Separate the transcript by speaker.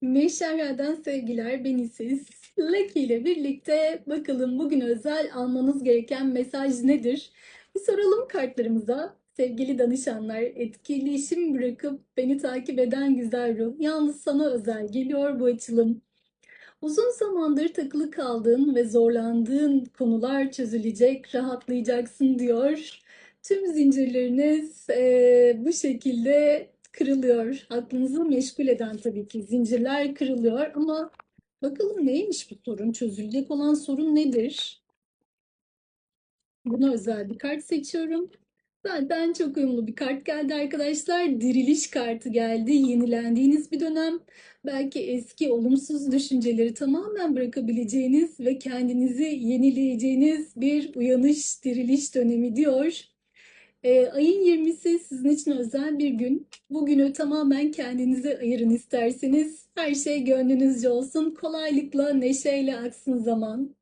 Speaker 1: Meşerra'dan sevgiler benisiz. Lucky ile birlikte bakalım bugün özel almanız gereken mesaj nedir? Bir soralım kartlarımıza. Sevgili danışanlar, etkileşim bırakıp beni takip eden güzel ruh. Yalnız sana özel geliyor bu açılım. Uzun zamandır takılı kaldığın ve zorlandığın konular çözülecek, rahatlayacaksın diyor. Tüm zincirleriniz eee, bu şekilde kırılıyor. Aklınızı meşgul eden tabii ki zincirler kırılıyor ama bakalım neymiş bu sorun? Çözülecek olan sorun nedir? Buna özel bir kart seçiyorum. Zaten çok uyumlu bir kart geldi arkadaşlar. Diriliş kartı geldi. Yenilendiğiniz bir dönem. Belki eski olumsuz düşünceleri tamamen bırakabileceğiniz ve kendinizi yenileyeceğiniz bir uyanış, diriliş dönemi diyor. Ee, ayın 20'si sizin için özel bir gün. Bugünü tamamen kendinize ayırın isterseniz. Her şey gönlünüzce olsun. Kolaylıkla, neşeyle aksın zaman.